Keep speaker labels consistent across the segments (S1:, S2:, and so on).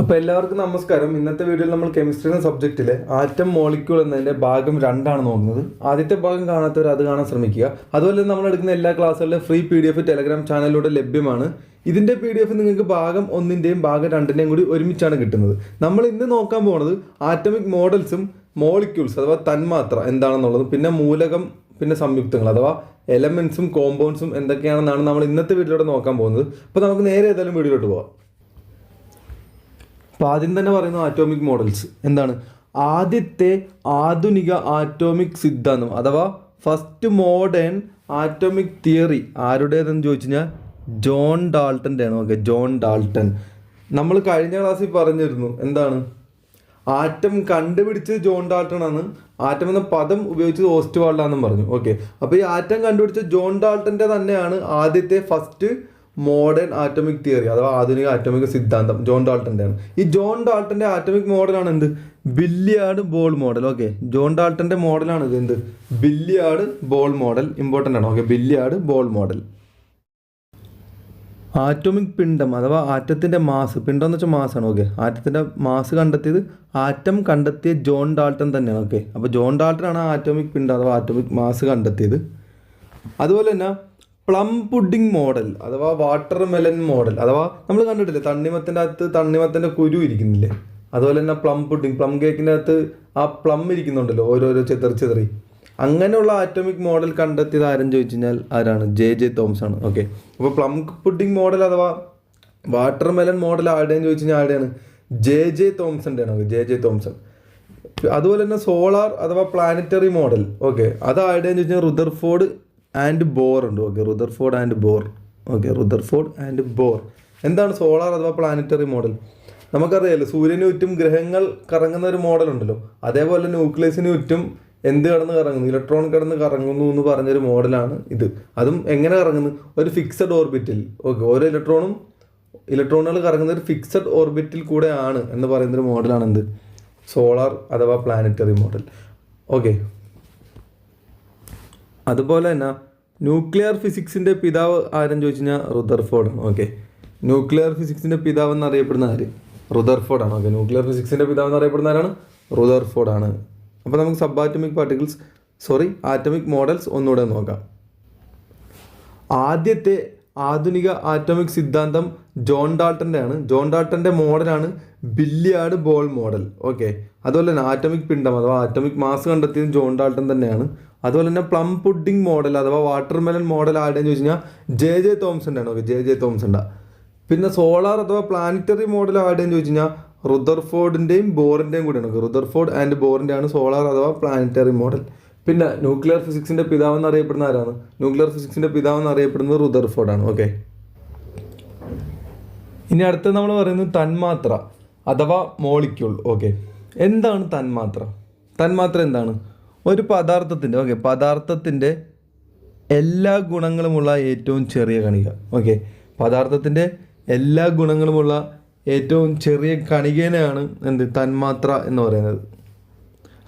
S1: അപ്പോൾ എല്ലാവർക്കും നമസ്കാരം. ഇന്നത്തെ വീഡിയോയിൽ നമ്മൾ കെമിസ്ട്രി എന്ന സബ്ജക്റ്റിലെ ആറ്റം മോളിക്യൂൾ എന്നതിന്റെ ഭാഗം രണ്ടാണ് നോക്കുന്നത്. ആദ്യത്തെ ഭാഗം കാണാത്തവർ അത് കാണാൻ ശ്രമിക്കുക. അതുപോലെ നമ്മൾ എടുക്കുന്ന എല്ലാ ക്ലാസ്സുകളിലും free P D F Telegram ചാനലിലൂടെ ലഭ്യമാണ്. ഇതിന്റെ പി ഡി എഫ് നിങ്ങൾക്ക് ഭാഗം ഒന്നിന്റെയും ഭാഗം രണ്ടിന്റെയും കൂടി ഒരുമിച്ചാണ് കിട്ടുന്നത്. നമ്മൾ ഇന്ന് നോക്കാൻ പോകുന്നത് ആറ്റമിക് മോഡൽസും മോളിക്യൂൾസ് അഥവാ തന്മാത്ര എന്താണെന്നുള്ളത് പിന്നെ മൂലകം പിന്നെ സംയുക്തങ്ങൾ അഥവാ എലമെന്റ്സും കോമ്പൗണ്ട്സും എന്തൊക്കെയാണെന്നാണ് നമ്മൾ ഇന്നത്തെ വീഡിയോയിലൂടെ നോക്കാൻ പോകുന്നത്. അപ്പോൾ നമുക്ക് നേരെ ഏതായാലും വീഡിയോയിലോട്ട് പോവാം. അപ്പോൾ ആദ്യം തന്നെ പറയുന്നത് ആറ്റോമിക് മോഡൽസ് എന്താണ്? ആദ്യത്തെ ആധുനിക ആറ്റോമിക് സിദ്ധാന്തം അഥവാ ഫസ്റ്റ് മോഡേൺ ആറ്റോമിക് തിയറി ആരുടേതെന്ന് ചോദിച്ചു കഴിഞ്ഞാൽ ജോൺ ഡാൾട്ടന്റെ ആണ്. Okay John Dalton. നമ്മൾ കഴിഞ്ഞ ക്ലാസ്സിൽ പറഞ്ഞിരുന്നു എന്താണ്? ആറ്റം കണ്ടുപിടിച്ചത് ജോൺ ഡാൾട്ടൺ ആണ്. ആറ്റം എന്ന പദം ഉപയോഗിച്ചത് ഓസ്റ്റ് വാൾഡാണെന്നും പറഞ്ഞു. ഓക്കെ അപ്പോൾ ഈ ആറ്റം കണ്ടുപിടിച്ച ജോൺ ഡാൾട്ടന്റെ തന്നെയാണ് ആദ്യത്തെ ഫസ്റ്റ് മോഡേൺ ആറ്റമിക് തിയറി അഥവാ ആധുനിക ആറ്റമിക സിദ്ധാന്തം ജോൺ ഡാൾട്ടന്റെ ആണ് ഈ ജോൺ ഡാൾട്ടന്റെ ആറ്റമിക് മോഡലാണ് എന്ത്? Billiard ball model okay John ഡാൾട്ടന്റെ മോഡലാണ് ഇത് എന്ത്? ബില്ലിയാർഡ് ബോൾ മോഡൽ ഇമ്പോർട്ടന്റ് ആണ്. Okay billiard ball model atomic പിണ്ഡം അഥവാ ആറ്റത്തിന്റെ മാസ് പിണ്ഡം എന്ന് വെച്ചാൽ മാസാണ്. ഓക്കെ ആറ്റത്തിന്റെ മാസ് കണ്ടെത്തിയത് ആറ്റം കണ്ടെത്തിയ ജോൺ ഡാൾട്ടൻ തന്നെയാണ്. ഓക്കെ അപ്പോൾ ജോൺ ഡാൾട്ടൻ ആണ് ആറ്റോമിക് പിണ്ഡം അഥവാ ആറ്റോമിക് മാസ് കണ്ടെത്തിയത്. അതുപോലെ തന്നെ പ്ലം പുഡിംഗ് മോഡൽ അഥവാ വാട്ടർ മെലൻ മോഡൽ അഥവാ നമ്മൾ കണ്ടിട്ടില്ലേ തണ്ണിമത്തിന്റെ അകത്ത് തണ്ണിമത്തിന്റെ കുരു ഇരിക്കുന്നില്ലേ? അതുപോലെ തന്നെ പ്ലം പുഡിംഗ് പ്ലം കേക്കിന്റെ അകത്ത് ആ പ്ലം ഇരിക്കുന്നുണ്ടല്ലോ ഓരോരോ ചിതറി ചിതറി. അങ്ങനെയുള്ള ആറ്റോമിക് മോഡൽ കണ്ടെത്തിയത് ആരും ചോദിച്ചു കഴിഞ്ഞാൽ ആരാണ്? ജെ ജെ തോംസ് ആണ്. ഓക്കെ അപ്പോൾ പ്ലം പുഡിംഗ് മോഡൽ അഥവാ വാട്ടർ മെലൻ മോഡൽ ആരുടെയെന്ന് ചോദിച്ചു കഴിഞ്ഞാൽ ആരുടെയാണ്? ജെ ജെ തോംസന്റെ ആണ്. ജെ ജെ തോംസൺ അതുപോലെ തന്നെ സോളാർ അഥവാ പ്ലാനറ്ററി മോഡൽ ഓക്കെ അത് ആരുടെയെന്ന് ചോദിച്ചാൽ റുദർഫോർഡ് ആൻഡ് ബോർ ഉണ്ട്. Okay Rutherford and Bohr. Okay Rutherford and Bohr. എന്താണ് സോളാർ അഥവാ പ്ലാനറ്ററി മോഡൽ? നമുക്കറിയാമല്ലോ സൂര്യന് ചുറ്റും ഗ്രഹങ്ങൾ കറങ്ങുന്ന ഒരു മോഡൽ ഉണ്ടല്ലോ അതേപോലെ ന്യൂക്ലിയസിന് ചുറ്റും എന്ത് കടന്ന് കറങ്ങുന്നു? ഇലക്ട്രോൺ കടന്ന് കറങ്ങുന്നു എന്ന് പറഞ്ഞൊരു മോഡലാണ് ഇത്. അതും എങ്ങനെ കറങ്ങുന്നു? ഒരു ഫിക്സഡ് ഓർബിറ്റിൽ ഓക്കെ ഓരോ ഇലക്ട്രോണും ഇലക്ട്രോണുകൾ കറങ്ങുന്ന ഒരു ഫിക്സഡ് ഓർബിറ്റിൽ കൂടെ ആണ് എന്ന് പറയുന്നൊരു മോഡലാണ് എന്ത്? സോളാർ അഥവാ പ്ലാനറ്ററി മോഡൽ. ഓക്കെ. അതുപോലെ തന്നെ ന്യൂക്ലിയർ ഫിസിക്സിന്റെ പിതാവ് ആരെന്ന് ചോദിച്ചു കഴിഞ്ഞാൽ റുദർഫോർഡ് ഓക്കെ ന്യൂക്ലിയർ ഫിസിക്സിന്റെ പിതാവ് എന്നറിയപ്പെടുന്ന ആര്? റുദർഫോർഡ് ആണ്. ഓക്കെ ന്യൂക്ലിയർ ഫിസിക്സിന്റെ പിതാവ് എന്നറിയപ്പെടുന്ന ആരാണ്? റുദർഫോർഡ് ആണ്. അപ്പോൾ നമുക്ക് subatomic particles sorry atomic models ഒന്നുകൂടെ നോക്കാം. ആദ്യത്തെ ആധുനിക ആറ്റോമിക് സിദ്ധാന്തം ജോൺ ഡാൾട്ടന്റെ ആണ്. ജോൺ ഡാൾട്ടന്റെ മോഡലാണ് ബില്ലിയാർഡ് ബോൾ മോഡൽ ഓക്കെ അതുപോലെ തന്നെ ആറ്റമിക് പിണ്ഡം അഥവാ ആറ്റമിക് മാസ് കണ്ടെത്തിയത് ജോൺ ഡാൾട്ടൻ തന്നെയാണ്. അതുപോലെ തന്നെ പ്ലം പുഡിംഗ് മോഡൽ അഥവാ വാട്ടർ മെലൻ മോഡൽ ആരുടെയെന്ന് ചോദിച്ചു കഴിഞ്ഞാൽ ജെ ജെ തോംസന്റെ ആണ് ഓക്കെ ജെ ജെ തോംസന്റെ പിന്നെ സോളാർ അഥവാ പ്ലാനറ്ററി മോഡൽ ആരുടെയെന്ന് ചോദിച്ചു കഴിഞ്ഞാൽ റുദർഫോർഡിന്റെയും ബോറിന്റെയും കൂടിയാണ് റുദർഫോർഡ് ആൻഡ് ബോറിന്റെ ആണ് സോളാർ അഥവാ പ്ലാനറ്ററി മോഡൽ പിന്നെ ന്യൂക്ലിയർ ഫിസിക്സിന്റെ പിതാവ് എന്നറിയപ്പെടുന്ന ആരാണ്? ന്യൂക്ലിയർ ഫിസിക്സിന്റെ പിതാവ് എന്ന് അറിയപ്പെടുന്നത് ആണ്. ഓക്കെ ഇനി അടുത്ത നമ്മൾ പറയുന്നത് തന്മാത്ര അഥവാ മോളിക്യൂൾ ഓക്കെ എന്താണ് തന്മാത്ര? തന്മാത്ര എന്താണ്? ഒരു പദാർത്ഥത്തിന്റെ ഓക്കെ പദാർത്ഥത്തിന്റെ എല്ലാ ഗുണങ്ങളുമുള്ള ഏറ്റവും ചെറിയ കണിക ഓക്കെ പദാർത്ഥത്തിന്റെ എല്ലാ ഗുണങ്ങളുമുള്ള ഏറ്റവും ചെറിയ കണികേനെയാണ് എന്ത്? തന്മാത്ര എന്ന് പറയുന്നത്.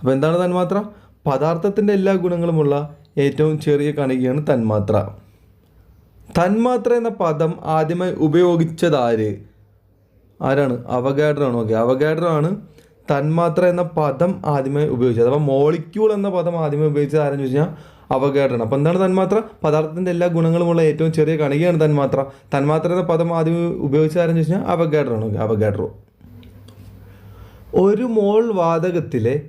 S1: അപ്പോൾ എന്താണ് തന്മാത്ര? പദാർത്ഥത്തിന്റെ എല്ലാ ഗുണങ്ങളുമുള്ള ഏറ്റവും ചെറിയ കണികയാണ് തന്മാത്ര. തന്മാത്ര എന്ന പദം ആദ്യമായി ഉപയോഗിച്ചതാര് ആര്? ആരാണ്? അവഗാഡ്രോ ആണ് ഓക്കെ അവഗാഡ്രോ ആണ് തന്മാത്ര എന്ന പദം ആദ്യമേ ഉപയോഗിച്ചത്. അഥവാ മോളിക്യൂൾ എന്ന പദം ആദ്യമേ ഉപയോഗിച്ചത് ആരെന്ന് ചോദിച്ചാൽ അവഗാഡ്രാണ് അപ്പോൾ എന്താണ് തന്മാത്ര? പദാർത്ഥത്തിന്റെ എല്ലാ ഗുണങ്ങളുമുള്ള ഏറ്റവും ചെറിയ കണികയാണ് തന്മാത്ര. തന്മാത്ര എന്ന പദം ആദ്യം അവഗാഡ്രോ ആണ് ഓക്കെ അവഗാഡ്രോ ഒരു മോൾ വാതകത്തിലെ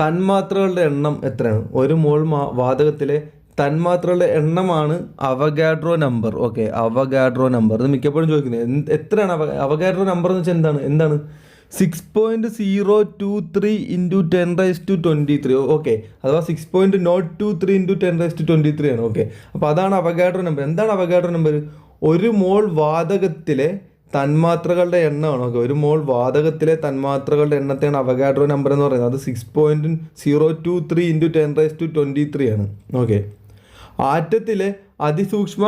S1: തന്മാത്രകളുടെ എണ്ണം എത്രയാണ്? ഒരു മോൾ വാതകത്തിലെ തന്മാത്രകളുടെ എണ്ണമാണ് Avogadro number. Okay Avogadro number. ഇത് മിക്കപ്പോഴും ചോദിക്കുന്നത്. എത്രയാണ് അവ അവഗാഡ്രോ നമ്പർ എന്ന് വെച്ചാൽ എന്താണ്? എന്താണ്? Six point zero two three into ten raise to twenty three okay അഥവാ six point nought two three into ten raise to twenty three ആണ്. ഓക്കെ അപ്പോൾ അതാണ് അവഗാഡ്രോ നമ്പർ എന്താണ് അവഗാഡ്രോ നമ്പർ ഒരു മോൾ വാതകത്തിലെ തന്മാത്രകളുടെ എണ്ണമാണ്. ഓക്കെ ഒരു മോൾ വാതകത്തിലെ തന്മാത്രകളുടെ എണ്ണത്തെയാണ് അവഗാഡ്രോ നമ്പർ എന്ന് പറയുന്നത്. അത് six point zero two three into ten raise to twenty three ആണ്. ഓക്കെ ആറ്റത്തിലെ അതിസൂക്ഷ്മ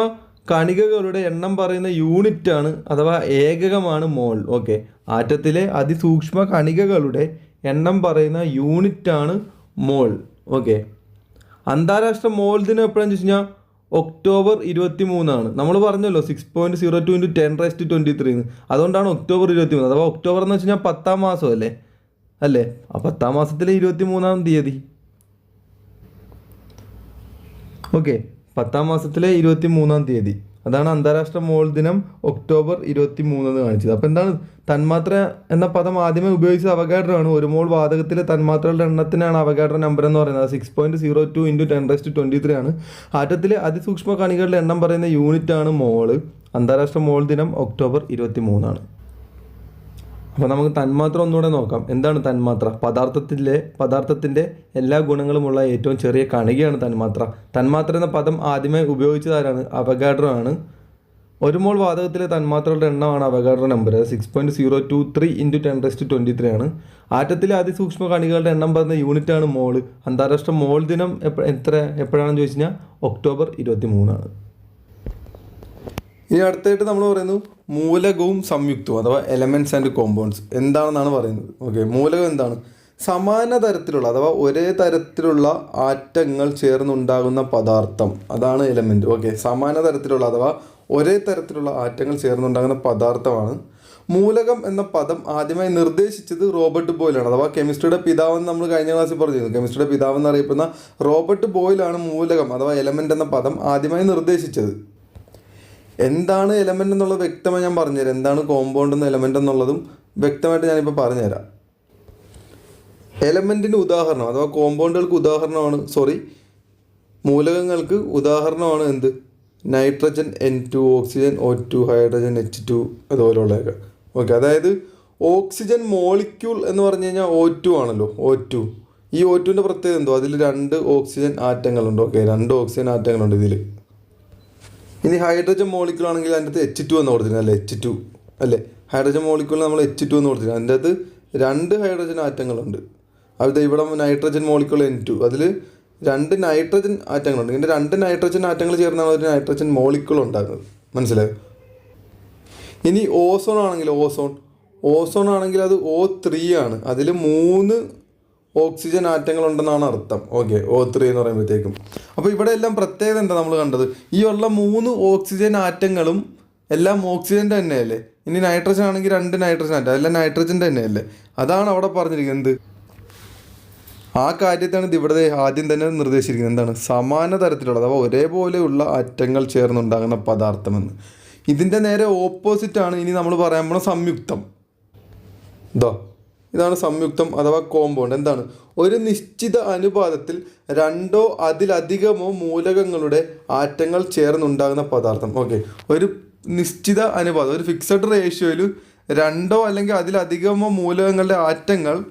S1: കണികകളുടെ എണ്ണം പറയുന്ന യൂണിറ്റ് ആണ് അഥവാ ഏകകമാണ് മോൾ. ഓക്കെ. ആറ്റത്തിലെ അതിസൂക്ഷ്മ കണികകളുടെ എണ്ണം പറയുന്ന യൂണിറ്റ് ആണ് മോൾ. ഓക്കെ. അന്താരാഷ്ട്ര മോൾ ദിനം എപ്പോഴാണെന്ന് വെച്ച് കഴിഞ്ഞാൽ ഒക്ടോബർ ഇരുപത്തി മൂന്നാണ് നമ്മൾ പറഞ്ഞല്ലോ six point zero two into ten raise to twenty three അതുകൊണ്ടാണ് ഒക്ടോബർ ഇരുപത്തി മൂന്ന് അഥവാ ഒക്ടോബർ എന്ന് വെച്ച് കഴിഞ്ഞാൽ പത്താം മാസം അല്ലേ? അല്ലേ? ആ പത്താം മാസത്തിലെ ഇരുപത്തി മൂന്നാം തീയതി. ഓക്കെ. പത്താം മാസത്തിലെ ഇരുപത്തി മൂന്നാം തീയതി. അതാണ് അന്താരാഷ്ട്ര മോൾ ദിനം ഒക്ടോബർ ഇരുപത്തി മൂന്നെന്ന് കാണിച്ചത്. അപ്പോൾ എന്താണ്? തന്മാത്ര എന്ന പദം ആദ്യമേ ഉപയോഗിച്ചത് അവഗാഡ്രമാണ് ഒരു മോൾ വാതകത്തിലെ തന്മാത്രകളുടെ എണ്ണത്തിനാണ് അവഗാഡ്രോ നമ്പർ എന്ന് പറയുന്നത്. Six point zero two into ten raised twenty three ആണ്. ആറ്റത്തിലെ അതിസൂക്ഷ്മ കണികളുടെ എണ്ണം പറയുന്ന യൂണിറ്റ് ആണ് മോൾ. അന്താരാഷ്ട്ര മോൾ ദിനം ഒക്ടോബർ ഇരുപത്തി മൂന്നാണ് അപ്പോൾ നമുക്ക് തന്മാത്ര ഒന്നുകൂടെ നോക്കാം. എന്താണ് തന്മാത്ര? പദാർത്ഥത്തിലെ പദാർത്ഥത്തിന്റെ എല്ലാ ഗുണങ്ങളുമുള്ള ഏറ്റവും ചെറിയ കണികയാണ് തന്മാത്ര. തന്മാത്ര എന്ന പദം ആദ്യമായി ഉപയോഗിച്ചതാരാണ്? അവഗാഡ്രോ ആണ് ഒരു മോൾ വാതകത്തിലെ തന്മാത്രകളുടെ എണ്ണമാണ് Avogadro number. Six point zero two three into ten raised twenty three ആണ്. ആറ്റത്തിലെ അതിസൂക്ഷ്മ കണികളുടെ എണ്ണം പറഞ്ഞ യൂണിറ്റ് ആണ് മോൾ. അന്താരാഷ്ട്ര മോൾ ദിനം എത്ര എപ്പോഴാണെന്ന് ചോദിച്ചു കഴിഞ്ഞാൽ ഒക്ടോബർ ഇരുപത്തി മൂന്നാണ് ഇനി അടുത്തായിട്ട് നമ്മൾ പറയുന്നു മൂലകവും സംയുക്തവും അഥവാ എലമെന്റ്സ് ആൻഡ് കോമ്പൗണ്ട്സ് എന്താണെന്നാണ് പറയുന്നത്? ഓക്കെ മൂലകം എന്താണ്? സമാന തരത്തിലുള്ള അഥവാ ഒരേ തരത്തിലുള്ള ആറ്റങ്ങൾ ചേർന്നുണ്ടാകുന്ന പദാർത്ഥം. അതാണ് എലമെന്റ് ഓക്കെ സമാന തരത്തിലുള്ള അഥവാ ഒരേ തരത്തിലുള്ള ആറ്റങ്ങൾ ചേർന്നുണ്ടാകുന്ന പദാർത്ഥമാണ് മൂലകം എന്ന പദം ആദ്യമായി നിർദ്ദേശിച്ചത് റോബർട്ട് ബോയിലാണ് അഥവാ കെമിസ്ട്രിയുടെ പിതാവെന്ന് നമ്മൾ കഴിഞ്ഞ ക്ലാസ്സിൽ പറഞ്ഞിരുന്നു. കെമിസ്ട്രിയുടെ പിതാവ് എന്നറിയപ്പെടുന്ന റോബർട്ട് ബോയിലാണ് മൂലകം അഥവാ എലമെന്റ് എന്ന പദം ആദ്യമായി നിർദ്ദേശിച്ചത്. എന്താണ് എലമെന്റ് എന്നുള്ളത് വ്യക്തമായി ഞാൻ പറഞ്ഞുതരാം. എന്താണ് കോമ്പൗണ്ട് എന്ന എലമെന്റ് എന്നുള്ളതും വ്യക്തമായിട്ട് ഞാനിപ്പോൾ പറഞ്ഞുതരാം. എലമെന്റിന് ഉദാഹരണം അഥവാ കോമ്പൗണ്ടുകൾക്ക് ഉദാഹരണമാണ് സോറി മൂലകങ്ങൾക്ക് ഉദാഹരണമാണ് എന്ത്? Nitrogen N two oxygen O two hydrogen H two അതുപോലെയുള്ളതൊക്കെ okay അതായത് ഓക്സിജൻ മോളിക്യൂൾ എന്ന് പറഞ്ഞു കഴിഞ്ഞാൽ ഒ ടു ആണല്ലോ ഒ ടു ഈ ഒ ടുവിന്റെ പ്രത്യേകത എന്തോ? അതിൽ രണ്ട് ഓക്സിജൻ ആറ്റങ്ങളുണ്ട് ഓക്കെ രണ്ട് ഓക്സിജൻ ആറ്റങ്ങളുണ്ട് ഇതിൽ ഇനി ഹൈഡ്രജൻ മോളിക്യൂൾ ആണെങ്കിൽ അതിന്റെ അകത്ത് എച്ച് ടു എന്ന് കൊടുത്തിരുന്നു അല്ലേ? എച്ച് ടു അല്ലേ? ഹൈഡ്രജൻ മോളിക്യൂൾ നമ്മൾ എച്ച് ടു എന്ന് കൊടുത്തിരുന്നു. അതിന്റെ അകത്ത് രണ്ട് ഹൈഡ്രജൻ ആറ്റങ്ങളുണ്ട്. അത് ഇവിടെ നൈട്രജൻ മോളിക്യൂൾ എൻ ടു അതിൽ രണ്ട് നൈട്രജൻ ആറ്റങ്ങളുണ്ട്. ഇതിന്റെ രണ്ട് നൈട്രജൻ ആറ്റങ്ങൾ ചേർന്നാണ് ഒരു നൈട്രജൻ മോളിക്യൂൾ ഉണ്ടാകുന്നത് മനസ്സിലായോ? ഇനി ഓസോൺ ആണെങ്കിൽ ഓസോൺ ഓസോൺ ആണെങ്കിൽ അത് ഓ ത്രീ ആണ്. അതിൽ മൂന്ന് ഓക്സിജൻ ആറ്റങ്ങൾ ഉണ്ടെന്നാണ് അർത്ഥം. ഓക്കെ ഓ ത്രീ എന്ന് പറയുമ്പോഴത്തേക്കും. അപ്പോൾ ഇവിടെ എല്ലാം പ്രത്യേകത എന്താ നമ്മൾ കണ്ടത്? ഈ ഉള്ള മൂന്ന് ഓക്സിജൻ ആറ്റങ്ങളും എല്ലാം ഓക്സിജന്റെ തന്നെയല്ലേ? ഇനി നൈട്രജൻ ആണെങ്കിൽ രണ്ട് നൈട്രജൻ ആറ്റം എല്ലാം നൈട്രജന്റെ തന്നെയല്ലേ? അതാണ് അവിടെ പറഞ്ഞിരിക്കുന്നത്. ആ കാര്യത്താണ് ഇത് ഇവിടെ ആദ്യം തന്നെ നിർദ്ദേശിച്ചിരിക്കുന്നത്. എന്താണ്? സമാന തരത്തിലുള്ളത്. അപ്പോൾ ഒരേപോലെയുള്ള അറ്റങ്ങൾ ചേർന്നുണ്ടാകുന്ന പദാർത്ഥമെന്ന്. ഇതിന്റെ നേരെ ഓപ്പോസിറ്റാണ് ഇനി നമ്മൾ പറയാൻ പോകുന്ന സംയുക്തം. ഇതോ ഇതാണ് സംയുക്തം അഥവാ കോമ്പൗണ്ട് എന്താണ്? ഒരു നിശ്ചിത അനുപാതത്തിൽ രണ്ടോ അതിലധികമോ മൂലകങ്ങളുടെ ആറ്റങ്ങൾ ചേർന്നുണ്ടാകുന്ന പദാർത്ഥം. ഓക്കെ ഒരു നിശ്ചിത അനുപാതം ഒരു ഫിക്സഡ് റേഷ്യോയിൽ രണ്ടോ അല്ലെങ്കിൽ അതിലധികമോ മൂലകങ്ങളുടെ ആറ്റങ്ങൾ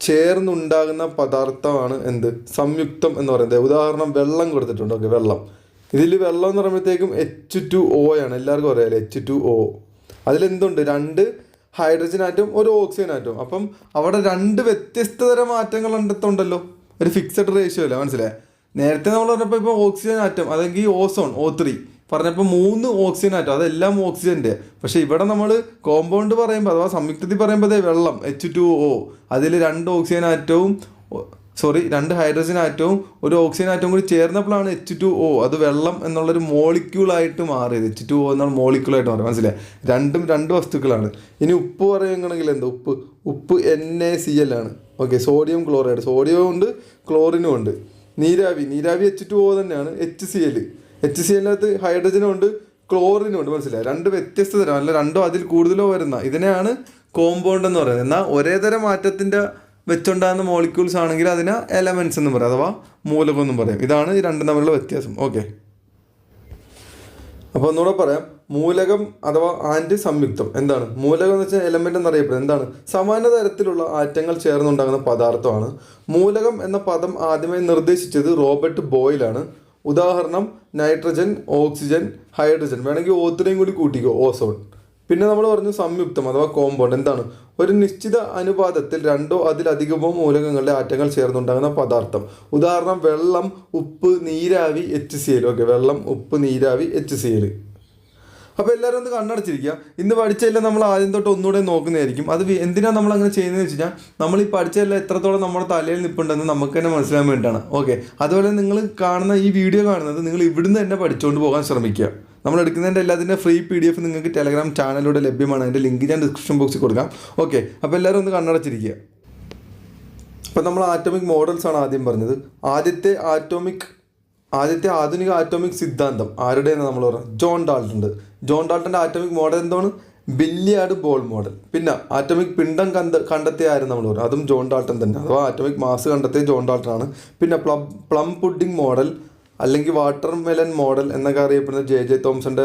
S1: ചേർന്നുണ്ടാകുന്ന പദാർത്ഥമാണ് എന്ത്? സംയുക്തം എന്ന് പറയുന്നത്. ഉദാഹരണം വെള്ളം കൊടുത്തിട്ടുണ്ട്. ഓക്കെ വെള്ളം. ഇതിൽ വെള്ളം എന്ന് പറയുമ്പോഴത്തേക്കും എച്ച് ടു ഒ ആണ്. എല്ലാവർക്കും അറിയാമല്ലോ എച്ച് ടു ഒ അതിലെന്തുണ്ട്? രണ്ട് ഹൈഡ്രജൻ ആറ്റവും ഒരു ഓക്സിജൻ ആറ്റവും അപ്പം അവിടെ രണ്ട് വ്യത്യസ്ത തരം ആറ്റങ്ങൾ ഉണ്ടല്ലോ ഒരു ഫിക്സഡ് റേഷ്യോ അല്ല? മനസ്സിലായേ? നേരത്തെ നമ്മൾ പറഞ്ഞപ്പോൾ ഇപ്പോൾ ഓക്സിജൻ ആറ്റം അല്ലെങ്കിൽ ഓസോൺ ഓ ത്രീ പറഞ്ഞപ്പോൾ മൂന്ന് ഓക്സിജൻ ആറ്റം അതെല്ലാം ഓക്സിജന്റെ പക്ഷേ ഇവിടെ നമ്മൾ കോമ്പൗണ്ട് പറയുമ്പോൾ അഥവാ സംയുക്തത്തിൽ പറയുമ്പോൾ അതേ വെള്ളം എച്ച് ടു ഒ അതിൽ രണ്ട് ഓക്സിജൻ ആറ്റവും സോറി രണ്ട് ഹൈഡ്രജൻ ആറ്റവും ഒരു ഓക്സിജൻ ആറ്റവും കൂടി ചേർന്നപ്പോഴാണ് എച്ച് ടു ഒ അത് വെള്ളം എന്നുള്ളൊരു മോളിക്യൂളായിട്ട് മാറിയത്. എച്ച് ടു ഒ എന്നുള്ള മോളിക്യൂളായിട്ട് മാറി മനസ്സിലായി? രണ്ടും രണ്ട് വസ്തുക്കളാണ്. ഇനി ഉപ്പ് പറയുകയാണെങ്കിൽ എന്താ ഉപ്പ്? ഉപ്പ് എൻ എ സി എൽ ആണ്. ഓക്കെ സോഡിയം ക്ലോറൈഡ് സോഡിയവും ഉണ്ട് ക്ലോറിനും ഉണ്ട്. നീരാവി. നീരാവി എച്ച് ടു ഒ തന്നെയാണ്. H C L H C എല്ലിനകത്ത് ഹൈഡ്രജനും ഉണ്ട് ക്ലോറിനും ഉണ്ട് മനസ്സിലായി? രണ്ട് വ്യത്യസ്ത തരം അല്ല രണ്ടോ അതിൽ കൂടുതലോ വരുന്ന ഇതിനെയാണ് കോമ്പൗണ്ട് എന്ന് പറയുന്നത്. എന്നാൽ ഒരേ തരം മാറ്റത്തിന്റെ വെച്ചുണ്ടാകുന്ന മോളിക്യൂൾസ് ആണെങ്കിൽ അതിനെ എലമെൻസ് എന്നും പറയും അഥവാ മൂലകം എന്നും പറയും. ഇതാണ് ഈ രണ്ടും തമ്മിലുള്ള വ്യത്യാസം. ഓക്കെ അപ്പോൾ ഒന്നുകൂടെ പറയാം. മൂലകം അഥവാ ആൻഡ് സംയുക്തം എന്താണ്? മൂലകം എന്ന് വെച്ചാൽ എലമെന്റ് എന്നറിയപ്പെടുന്നത് എന്താണ്? സമാന തരത്തിലുള്ള ആറ്റങ്ങൾ ചേർന്നുണ്ടാകുന്ന പദാർത്ഥമാണ്. മൂലകം എന്ന പദം ആദ്യമായി നിർദ്ദേശിച്ചത് റോബർട്ട് ബോയിലാണ്. ഉദാഹരണം നൈട്രജൻ ഓക്സിജൻ ഹൈഡ്രജൻ വേണമെങ്കിൽ ഓത്രയും കൂടി കൂട്ടിക്കോ ഓസോൺ പിന്നെ നമ്മൾ പറഞ്ഞു സംയുക്തം അഥവാ കോമ്പൗണ്ട് എന്താണ്? ഒരു നിശ്ചിത അനുപാതത്തിൽ രണ്ടോ അതിലധികമോ മൂലകങ്ങളുടെ ആറ്റങ്ങൾ ചേർന്നുണ്ടാകുന്ന പദാർത്ഥം. ഉദാഹരണം വെള്ളം ഉപ്പ് നീരാവി എച്ച് സി എൽ ഓക്കെ വെള്ളം ഉപ്പ് നീരാവി എച്ച് സി എൽ അപ്പോൾ എല്ലാവരും ഒന്ന് കണ്ണടച്ചിരിക്കുക. ഇന്ന് പഠിച്ചതെല്ലാം നമ്മൾ ആദ്യം തൊട്ട് ഒന്നുകൂടെ നോക്കുന്നതായിരിക്കും. അത് എന്തിനാണ് നമ്മൾ അങ്ങനെ ചെയ്യുന്നത് വെച്ച് കഴിഞ്ഞാൽ നമ്മൾ ഈ പഠിച്ചതെല്ലാം എത്രത്തോളം നമ്മുടെ തലയിൽ നിൽപ്പുണ്ടെന്ന് നമുക്ക് തന്നെ മനസ്സിലാൻ വേണ്ടിയിട്ടാണ്. ഓക്കെ അതുപോലെ നിങ്ങൾ കാണുന്ന ഈ വീഡിയോ കാണുന്നത് നിങ്ങൾ ഇവിടുന്ന് തന്നെ പഠിച്ചുകൊണ്ട് പോകാൻ ശ്രമിക്കുക. നമ്മൾ എടുക്കുന്നതിന്റെ എല്ലാത്തിന്റെ ഫ്രീ പി ഡി എഫ് നിങ്ങൾക്ക് ടെലഗ്രാം ചാനലിലൂടെ ലഭ്യമാണ്. അതിന്റെ ലിങ്ക് ഞാൻ ഡിസ്ക്രിപ്ഷൻ ബോക്സിൽ കൊടുക്കാം. ഓക്കെ അപ്പോൾ എല്ലാവരും ഒന്ന് കണ്ണടച്ചിരിക്കുക. അപ്പോൾ നമ്മൾ ആറ്റോമിക് മോഡൽസ് ആണ് ആദ്യം പറഞ്ഞത്. ആദ്യത്തെ ആറ്റോമിക് ആദ്യത്തെ ആധുനിക ആറ്റോമിക് സിദ്ധാന്തം ആരുടെയെന്ന് നമ്മൾ പറഞ്ഞത് ജോൺ ഡാൾട്ടുണ്ട് ജോൺ ഡാൾട്ടന്റെ ആറ്റോമിക് മോഡൽ എന്താണ്? ബില്ലിയാർഡ് ബോൾ മോഡൽ പിന്നെ ആറ്റോമിക് പിണ്ഡം കണ്ട കണ്ടെത്തിയ ആരും നമ്മൾ പറഞ്ഞു. അതും ജോൺ ഡാൾട്ടൻ തന്നെ. അഥവാ ആറ്റോമിക് മാസ് കണ്ടെത്തിയ ജോൺ ഡാൾട്ടൻ ആണ് പിന്നെ പ്ലം പ്ലം പുഡിംഗ് മോഡൽ അല്ലെങ്കിൽ വാട്ടർ മെലൻ മോഡൽ എന്നൊക്കെ അറിയപ്പെടുന്ന ജെ ജെ തോംസന്റെ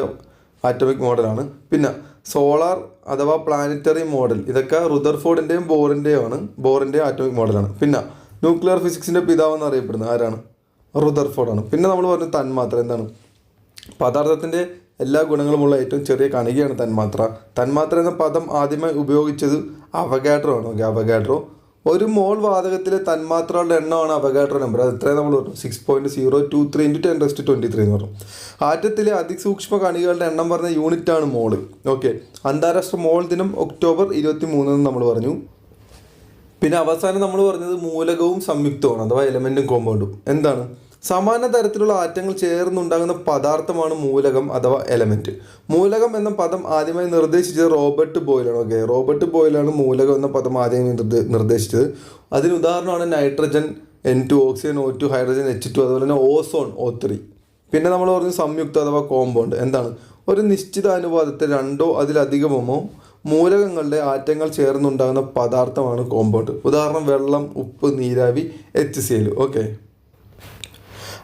S1: ആറ്റോമിക് മോഡലാണ്. പിന്നെ സോളാർ അഥവാ പ്ലാനറ്ററി മോഡൽ ഇതൊക്കെ റുദർഫോർഡിന്റെയും ബോറിന്റെയും ആണ്. ബോറിന്റെയും ആറ്റോമിക് മോഡലാണ് പിന്നെ ന്യൂക്ലിയർ ഫിസിക്സിന്റെ പിതാവ് എന്ന് അറിയപ്പെടുന്നത് ആരാണ്? റുദർഫോർഡാണ് പിന്നെ നമ്മൾ പറഞ്ഞ തന്മാത്ര എന്താണ്? പദാർത്ഥത്തിന്റെ എല്ലാ ഗുണങ്ങളുമുള്ള ഏറ്റവും ചെറിയ കണികയാണ് തന്മാത്ര. തന്മാത്ര എന്ന പദം ആദ്യമായി ഉപയോഗിച്ചത് അവഗാഡ്രോ ആണ്. Okay Avogadro. ഒരു മോൾ വാതകത്തിലെ തന്മാത്രകളുടെ എണ്ണമാണ് അവഗാഡ്രോ നമ്പർ അത് ഇത്രയും നമ്മൾ പറഞ്ഞു. Six point zero two three into ten raised twenty three എന്ന് പറഞ്ഞു. ആറ്റത്തിലെ അതിസൂക്ഷ്മ കണികളുടെ എണ്ണം പറഞ്ഞ യൂണിറ്റ് ആണ് മോൾ. ഓക്കെ അന്താരാഷ്ട്ര മോൾ ദിനം ഒക്ടോബർ ഇരുപത്തി മൂന്നെന്ന് നമ്മൾ പറഞ്ഞു. പിന്നെ അവസാനം നമ്മൾ പറഞ്ഞത് മൂലകവും സംയുക്തമാണ് അഥവാ എലമെന്റും കോമ്പൗണ്ടും എന്താണ്? സമാന തരത്തിലുള്ള ആറ്റങ്ങൾ ചേർന്നുണ്ടാകുന്ന പദാർത്ഥമാണ് മൂലകം അഥവാ എലമെന്റ് മൂലകം എന്ന പദം ആദ്യമായി നിർദ്ദേശിച്ചത് റോബർട്ട് ബോയിലാണ് ഓക്കെ റോബർട്ട് ബോയിലാണ് മൂലകം എന്ന പദം ആദ്യമായി നിർദ്ദേ- നിർദ്ദേശിച്ചത്. അതിന് ഉദാഹരണമാണ് nitrogen N two oxygen O two hydrogen H two അതുപോലെ തന്നെ ഓസോൺ ഒ ത്രീ പിന്നെ നമ്മൾ പറഞ്ഞു സംയുക്ത അഥവാ കോമ്പൗണ്ട് എന്താണ്? ഒരു നിശ്ചിത അനുപാതത്തിൽ രണ്ടോ അതിലധികമോ മൂലകങ്ങളുടെ ആറ്റങ്ങൾ ചേർന്നുണ്ടാകുന്ന പദാർത്ഥമാണ് കോമ്പൗണ്ട് ഉദാഹരണം വെള്ളം ഉപ്പ് നീരാവി എച്ച് സി എൽ ഓക്കെ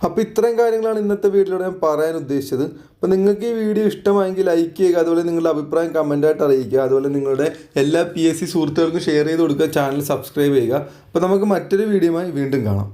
S1: അപ്പോൾ ഇത്രയും കാര്യങ്ങളാണ് ഇന്നത്തെ വീഡിയോയിലൂടെ ഞാൻ പറയാൻ ഉദ്ദേശിച്ചത്. അപ്പോൾ നിങ്ങൾക്ക് ഈ വീഡിയോ ഇഷ്ടമായെങ്കിൽ ലൈക്ക് ചെയ്യുക അതുപോലെ നിങ്ങളുടെ അഭിപ്രായം കമന്റായിട്ട് അറിയിക്കുക അതുപോലെ നിങ്ങളുടെ എല്ലാ പി എസ് സി സുഹൃത്തുക്കൾക്കും ഷെയർ ചെയ്ത് കൊടുക്കുക ചാനൽ സബ്സ്ക്രൈബ് ചെയ്യുക. അപ്പോൾ നമുക്ക് മറ്റൊരു വീഡിയോയുമായി വീണ്ടും കാണാം.